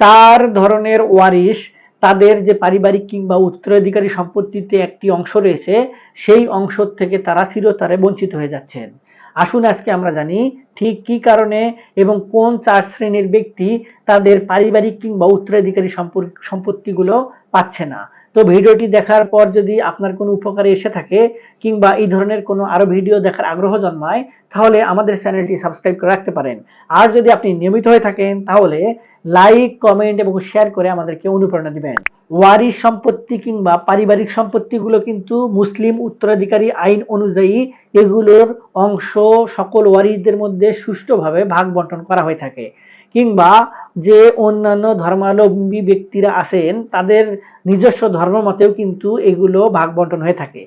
চার ধরনের ওয়ারিশ তাদের যে পারিবারিক কিংবা উত্তরাধিকারী সম্পত্তিতে একটি অংশ রয়েছে, সেই অংশ থেকে তারা চিরতারে বঞ্চিত হয়ে যাচ্ছেন। আসুন আজকে আমরা জানি ঠিক কি কারণে এবং কোন চার শ্রেণির ব্যক্তি তাদের পারিবারিক কিংবা উত্তরাধিকারী সম্পর্ক সম্পত্তিগুলো পাচ্ছে না। তো ভিডিওটি দেখার পর যদি আপনার কোনো উপকারে এসে থাকে কিংবা এই ধরনের কোনো আরও ভিডিও দেখার আগ্রহ জন্মায়, তাহলে আমাদের চ্যানেলটি সাবস্ক্রাইব করে রাখতে পারেন। আর যদি আপনি নিয়মিত হয়ে থাকেন, তাহলে লাইক, কমেন্ট এবং শেয়ার করে আমাদেরকে অনুপ্রেরণা দিবেন। ওয়ারিশ সম্পত্তি কিংবা পারিবারিক সম্পত্তিগুলো কিন্তু মুসলিম উত্তরাধিকারী আইন অনুযায়ী এগুলোর অংশ সকল ওয়ারিশদের মধ্যে সুষ্ঠুভাবে ভাগ বন্টন করা হয়ে থাকে। কিংবা যে অন্যান্য ধর্মাবলম্বী ব্যক্তিরা আছেন, তাদের নিজস্ব ধর্ম মতেও কিন্তু এগুলো ভাগ বন্টন হয়ে থাকে।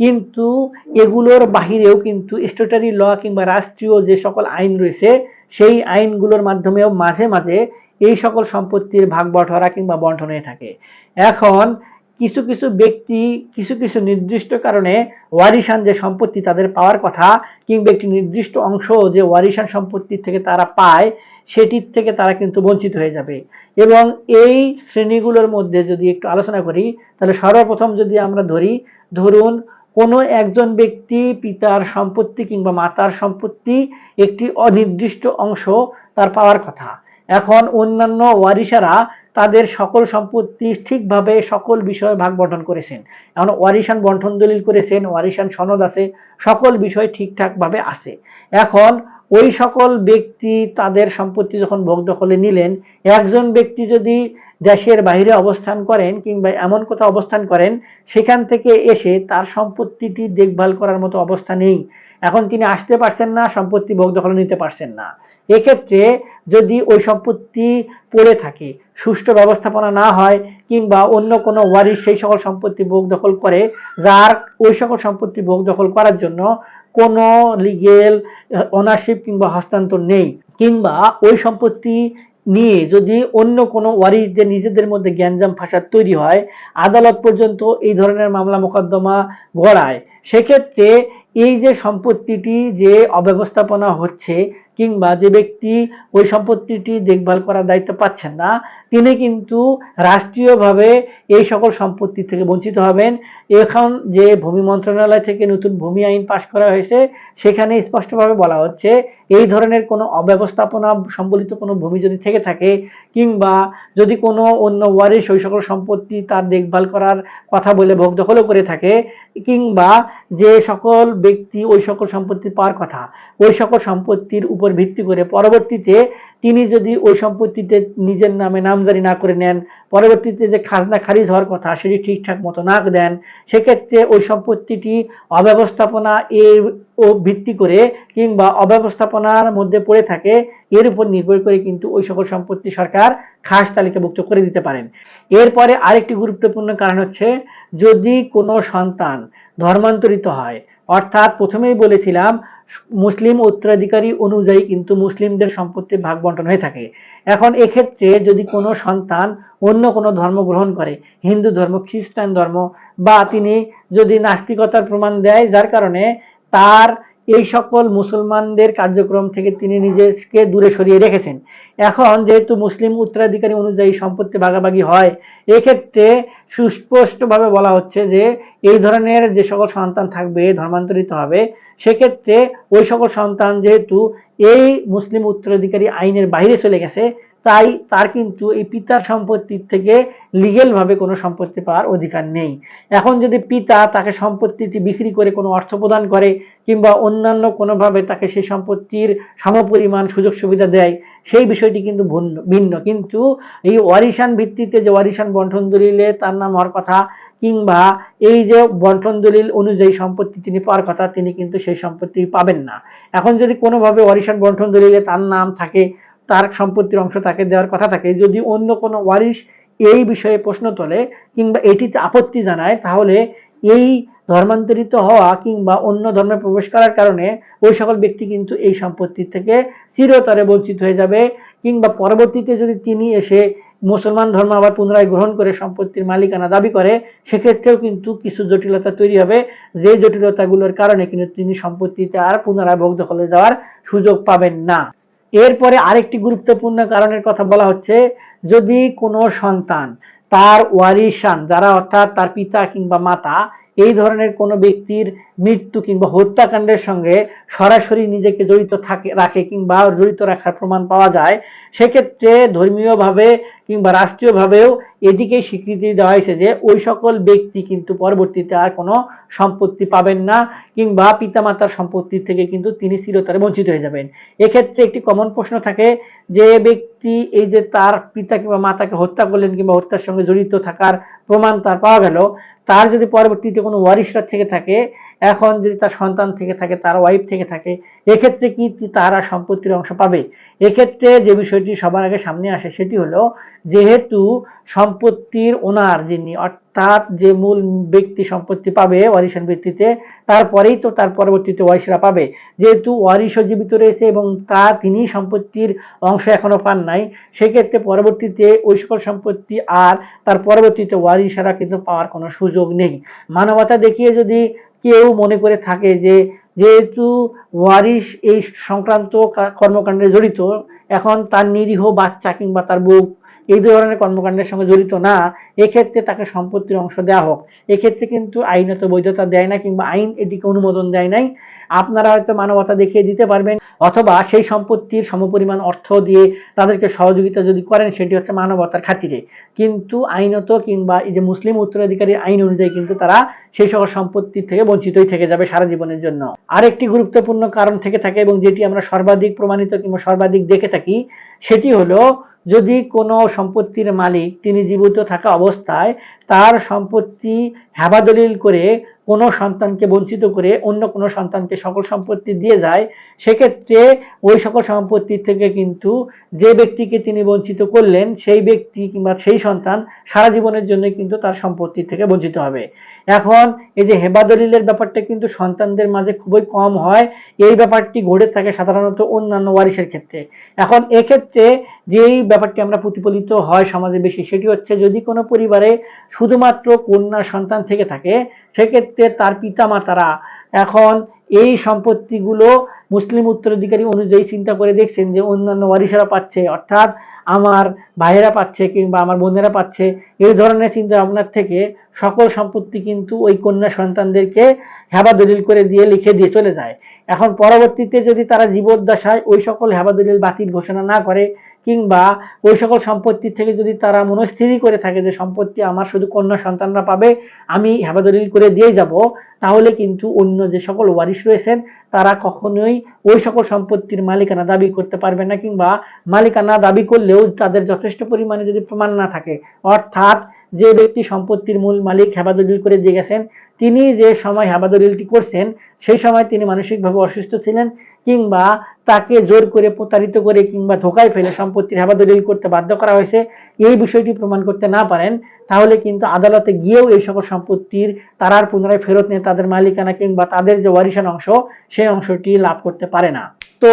কিন্তু এগুলোর বাহিরেও কিন্তু স্টেটারি ল কিংবা রাষ্ট্রীয় যে সকল আইন রয়েছে, সেই আইনগুলোর মাধ্যমেও মাঝে মাঝে এই সকল সম্পত্তির ভাগ বটরা কিংবা বন্টন হয়ে থাকে। এখন কিছু কিছু ব্যক্তি, কিছু কিছু নির্দিষ্ট কারণে ওয়ারিশান যে সম্পত্তি তাদের পাওয়ার কথা কিংবা একটি নির্দিষ্ট অংশ যে ওয়ারিশান সম্পত্তি থেকে তারা পায়, সেটির থেকে তারা কিন্তু বঞ্চিত হয়ে যাবে। এবং এই শ্রেণীগুলোর মধ্যে যদি একটু আলোচনা করি, তাহলে সর্বপ্রথম যদি আমরা ধরি, ধরুন কোনো একজন ব্যক্তি পিতার সম্পত্তি কিংবা মাতার সম্পত্তি একটি অনির্দিষ্ট অংশ তার পাওয়ার কথা। এখন অন্যান্য ওয়ারিশারা তাদের সকল সম্পত্তি ঠিকভাবে সকল বিষয়ে ভাগ বন্টন করেছেন। এখন ওয়ারিশান বন্টন দলিল করেছেন, ওয়ারিশান সনদ আছে, সকল বিষয় ঠিকঠাকভাবে আছে। এখন ওই সকল ব্যক্তি তাদের সম্পত্তি যখন ভোগ দখলে নিলেন, একজন ব্যক্তি যদি দেশের বাইরে অবস্থান করেন কিংবা এমন কোথাও অবস্থান করেন, সেখান থেকে এসে তার সম্পত্তিটি দেখভাল করার মতো অবস্থা নেই। এখন তিনি আসতে পারছেন না, সম্পত্তি ভোগ দখলে নিতে পারছেন না। এক্ষেত্রে যদি ওই সম্পত্তি পড়ে থাকে, সুষ্ঠু ব্যবস্থাপনা না হয় কিংবা অন্য কোনো ওয়ারিশ সেই সকল সম্পত্তি ভোগ দখল করে, যার ওই সকল সম্পত্তি ভোগ দখল করার জন্য কোনো লিগেল ওনারশিপ কিংবা হস্তান্তর নেই। কিংবা ওই সম্পত্তি নিয়ে যদি অন্য কোনো ওয়ারিশদের নিজেদের মধ্যে জ্ঞানজাম ফাঁসাদ তৈরি হয়, আদালত পর্যন্ত এই ধরনের মামলা মোকদ্দমা গড়ায়। সেক্ষেত্রে এই যে সম্পত্তিটি যে অব্যবস্থাপনা হচ্ছে কিংবা যে ব্যক্তি ওই সম্পত্তিটি দেখভাল করার দায়িত্ব পাচ্ছেন না তিনি কিন্তু রাষ্ট্রীয়ভাবে এই সকল সম্পত্তি থেকে বঞ্চিত হবেন। এখন যে ভূমি মন্ত্রণালয় থেকে নতুন ভূমি আইন পাশ করা হয়েছে, সেখানে স্পষ্টভাবে বলা হচ্ছে, এই ধরনের কোনো অব্যবস্থাপনা সম্বলিত কোনো ভূমি যদি থেকে থাকে, কিংবা যদি কোনো অন্য ওয়ারিশ ওই সকল সম্পত্তি তার দেখভাল করার কথা বলে ভোগ দখলও করে থাকে, কিংবা যে সকল ব্যক্তি ওই সকল সম্পত্তি পাওয়ার কথা, ওই সকল সম্পত্তির উপর ভিত্তি করে পরবর্তীতে তিনি যদি ওই সম্পত্তিতে নিজের নামে নামজারি না করে নেন, পরবর্তীতে যে খাজনা খারিজ হওয়ার কথা সেটি ঠিকঠাক মতো না দেন, সেক্ষেত্রে ওই সম্পত্তিটি অব্যবস্থাপনা এর ও ভিত্তি করে কিংবা অব্যবস্থাপনার মধ্যে পড়ে থাকে, এর উপর নির্ভর করে কিন্তু ওই সকল সম্পত্তি সরকার খাস তালিকাভুক্ত করে দিতে পারেন। এরপরে আরেকটি গুরুত্বপূর্ণ কারণ হচ্ছে, যদি কোনো সন্তান ধর্মান্তরিত হয় অর্থাৎ প্রথমেই বলেছিলাম, মুসলিম উত্তরাধিকারী অনুযায়ী কিন্তু মুসলিমদের সম্পত্তির ভাগ বন্টন হয়ে থাকে। এখন এক্ষেত্রে যদি কোনো সন্তান অন্য কোনো ধর্ম গ্রহণ করে, হিন্দু ধর্ম, খ্রিস্টান ধর্ম, বা তিনি যদি নাস্তিকতার প্রমাণ দেয়, যার কারণে তার এই সকল মুসলমানদের কার্যক্রম থেকে তিনি নিজেকে দূরে সরিয়ে রেখেছেন। এখন যেহেতু মুসলিম উত্তরাধিকারী অনুযায়ী সম্পত্তি ভাগাভাগি হয়, এক্ষেত্রে সুস্পষ্টভাবে বলা হচ্ছে যে এই ধরনের যে সকল সন্তান থাকবে, ধর্মান্তরিত হবে, সেক্ষেত্রে ওই সকল সন্তান যেহেতু এই মুসলিম উত্তরাধিকারী আইনের বাইরে চলে গেছে তাই তার কিন্তু এই পিতার সম্পত্তির থেকে লিগেল ভাবে কোনো সম্পত্তি পাওয়ার অধিকার নেই। এখন যদি পিতা তাকে সম্পত্তিটি বিক্রি করে কোনো অর্থ প্রদান করে কিংবা অন্যান্য কোনোভাবে তাকে সেই সম্পত্তির সমপরিমাণ সুযোগ সুবিধা দেয়, সেই বিষয়টি কিন্তু ভিন্ন কিন্তু এই ওয়ারিশান ভিত্তিতে যে ওয়ারিশান বন্টন দলিলে তার নাম হওয়ার কথা কিংবা এই যে বন্টন দলিল অনুযায়ী সম্পত্তি তিনি পাওয়ার কথা তিনি কিন্তু সেই সম্পত্তি পাবেন না। এখন যদি কোনোভাবে ওয়ারিশান বন্টন দলিলে তার নাম থাকে তার সম্পত্তির অংশ তাকে দেওয়ার কথা থাকে। যদি অন্য কোনো ওয়ারিশ এই বিষয়ে প্রশ্ন তোলে কিংবা এটিতে আপত্তি জানায়, তাহলে এই ধর্মান্তরিত হওয়া কিংবা অন্য ধর্মে প্রবেশ করার কারণে ওই সকল ব্যক্তি কিন্তু এই সম্পত্তি থেকে চিরতরে বঞ্চিত হয়ে যাবে কিংবা পরবর্তীতে যদি তিনি এসে মুসলমান ধর্ম আবার পুনরায় গ্রহণ করে সম্পত্তির মালিকানা দাবি করে, সেক্ষেত্রেও কিন্তু কিছু জটিলতা তৈরি হবে। যে জটিলতাগুলোর কারণে কিন্তু তিনি সম্পত্তিতে আর পুনরায় ভোগ দখলে যাওয়ার সুযোগ পাবেন না। এরপরে আরেকটি গুরুত্বপূর্ণ কারণের কথা বলা হচ্ছে, যদি কোনো সন্তান তার ওয়ারিসান যারা অর্থাৎ তার পিতা কিংবা মাতা, এই ধরনের কোনো ব্যক্তির মৃত্যু কিংবা হত্যাকাণ্ডের সঙ্গে সরাসরি নিজেকে জড়িত থাকে, রাখে কিংবা জড়িত রাখার প্রমাণ পাওয়া যায়, সেক্ষেত্রে ধর্মীয়ভাবে কিংবা রাষ্ট্রীয়ভাবেও এটিকে স্বীকৃতি দেওয়া হয়েছে যে ওই সকল ব্যক্তি কিন্তু পরবর্তীতে আর কোনো সম্পত্তি পাবেন না, কিংবা পিতামাতার সম্পত্তি থেকে কিন্তু তিনি চিরতরে বঞ্চিত হয়ে যাবেন। এক্ষেত্রে একটি কমন প্রশ্ন থাকে যে ব্যক্তি এই যে তার পিতা কিংবা মাতাকে হত্যা করলেন কিংবা হত্যার সঙ্গে জড়িত থাকার প্রমাণ তার পাওয়া গেল, তার যদি পরবর্তীতে কোনো ওয়ারিশরা থেকে থাকে এখন যদি তার সন্তান থেকে থাকে, তার ওয়াইফ থেকে থাকে, এক্ষেত্রে কি তারা সম্পত্তির অংশ পাবে? এক্ষেত্রে যে বিষয়টি সবার আগে সামনে আসে সেটি হলো, যেহেতু সম্পত্তির ওনার যিনি, অর্থাৎ যে মূল ব্যক্তি সম্পত্তি পাবে ওয়ারিশান ভিত্তিতে, তারপরেই তো তার পরবর্তীতে ওয়ারিশরা পাবে। যেহেতু ওয়ারিশও জীবিত রয়েছে এবং তা তিনি সম্পত্তির অংশ এখনও পান নাই, সেক্ষেত্রে পরবর্তীতে ওই সকল সম্পত্তি আর তার পরবর্তীতে ওয়ারিশারা কিন্তু পাওয়ার কোনো সুযোগ নেই। মানবতা দেখিয়ে যদি কেউ মনে করে থাকে যে যেহেতু ওয়ারিশ এই সংক্রান্ত কর্মকাণ্ডে জড়িত, এখন তার নিরীহ বাচ্চা কিংবা তার বউ এই ধরনের কর্মকাণ্ডের সঙ্গে জড়িত না, এক্ষেত্রে তাকে সম্পত্তির অংশ দেওয়া হোক। এক্ষেত্রে কিন্তু আইনত বৈধতা দেয় না কিংবা আইন এটিকে অনুমোদন দেয় নাই। আপনারা হয়তো মানবতা দেখিয়ে দিতে পারবেন, অথবা সেই সম্পত্তির সমপরিমাণ অর্থ দিয়ে তাদেরকে সহযোগিতা যদি করেন, সেটি হচ্ছে মানবতার খাতিরে। কিন্তু আইনত কিংবা এই যে মুসলিম উত্তরাধিকারী আইন অনুযায়ী কিন্তু তারা সেই সকল সম্পত্তি থেকে বঞ্চিতই থেকে যাবে সারা জীবনের জন্য। আরেকটি গুরুত্বপূর্ণ কারণ থেকে থাকে এবং যেটি আমরা সর্বাধিক প্রমাণিত কিংবা সর্বাধিক দেখে থাকি, সেটি হলো যদি কোনো সম্পত্তির মালিক তিনি জীবিত থাকা অবস্থায় তার সম্পত্তি হেবাদলিল করে কোনো সন্তানকে বঞ্চিত করে অন্য কোনো সন্তানকে সকল সম্পত্তি দিয়ে যায়, সেক্ষেত্রে ওই সকল সম্পত্তি থেকে কিন্তু যে ব্যক্তিকে তিনি বঞ্চিত করলেন, সেই ব্যক্তি কিংবা সেই সন্তান সারা জীবনের জন্য কিন্তু তার সম্পত্তি থেকে বঞ্চিত হবে। এখন এই যে হেবাদলিলের ব্যাপারটা কিন্তু সন্তানদের মাঝে খুবই কম হয়, এই ব্যাপারটি ঘটে থাকে সাধারণত অন্যান্য ওয়ারিসের ক্ষেত্রে। এখন এক্ষেত্রে যেই ব্যাপারটি আমরা প্রতিফলিত হয় সমাজে বেশি, সেটি হচ্ছে যদি কোনো পরিবারে শুধুমাত্র কন্যা সন্তান থেকে থাকে, সেক্ষেত্রে তার পিতা মাতারা এখন এই সম্পত্তিগুলো মুসলিম উত্তরাধিকারী অনুযায়ী চিন্তা করে দেখছেন যে অন্যান্য ওয়ারিসেরা পাচ্ছে, অর্থাৎ আমার ভাইয়েরা পাচ্ছে কিংবা আমার বোনেরা পাচ্ছে। এই ধরনের চিন্তা ভাবনার থেকে সকল সম্পত্তি কিন্তু ওই কন্যা সন্তানদেরকে হেবাদলিল করে দিয়ে লিখে দিয়ে চলে যায়। এখন পরবর্তীতে যদি তারা জীবদ্দশায় ওই সকল হেবাদলিল বাতিল ঘোষণা না করে কিংবা ওই সকল সম্পত্তি থেকে যদি তারা মনস্থিরই করে থাকে যে সম্পত্তি আমার শুধু কন্যা সন্তানরা পাবে, আমি হেবাদলিল করে দিয়ে যাব, তাহলে কিন্তু অন্য যে সকল ওয়ারিশ রয়েছেন, তারা কখনোই ওই সকল সম্পত্তির মালিকানা দাবি করতে পারবে না কিংবা মালিকানা দাবি করলেও তাদের যথেষ্ট পরিমাণে যদি প্রমাণ না থাকে। অর্থাৎ যে ব্যক্তি সম্পত্তির মূল মালিক হেবাদলিল করে দিয়ে গেছেন, তিনি যে সময় হেবাদলিলটি করছেন, সেই সময় তিনি মানসিকভাবে অসুস্থ ছিলেন কিংবা তাকে জোর করে প্রতারিত করে কিংবা ধোকায় ফেলে সম্পত্তির হেবাদলিল করতে বাধ্য করা হয়েছে, এই বিষয়টি প্রমাণ করতে না পারেন, তাহলে কিন্তু আদালতে গিয়েও এই সকল সম্পত্তির তারার পুনরায় ফেরত নিয়ে তাদের মালিকানা কিংবা তাদের যে ওয়ারিশান অংশ, সেই অংশটি লাভ করতে পারে না। তো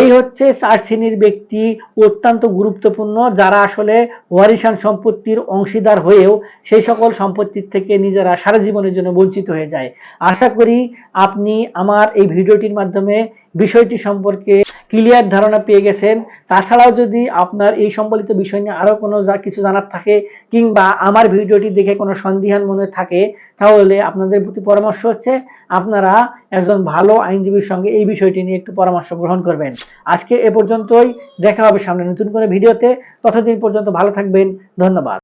এই হচ্ছে চার শ্রেণির ব্যক্তি অত্যন্ত গুরুত্বপূর্ণ, যারা আসলে ওয়ারিশান সম্পত্তির অংশীদার হয়েও সেই সকল সম্পত্তির থেকে নিজেরা সারা জীবনের জন্য বঞ্চিত হয়ে যায়। আশা করি আপনি আমার এই ভিডিওটির মাধ্যমে বিষয়টি সম্পর্কে ক্লিয়ার ধারণা পেয়ে গেছেন। তাছাড়াও যদি আপনার এই সম্বলিত বিষয় নিয়ে আরও কোনো যা কিছু জানার থাকে কিংবা আমার ভিডিওটি দেখে কোনো সন্দিহান মনে থাকে, তাহলে আপনাদের প্রতি পরামর্শ হচ্ছে আপনারা একজন ভালো আইনজীবীর সঙ্গে এই বিষয়টি নিয়ে একটু পরামর্শ গ্রহণ করবেন। আজকে এ পর্যন্তই। দেখা হবে সামনে নতুন করে ভিডিওতে। ততদিন পর্যন্ত ভালো থাকবেন। ধন্যবাদ।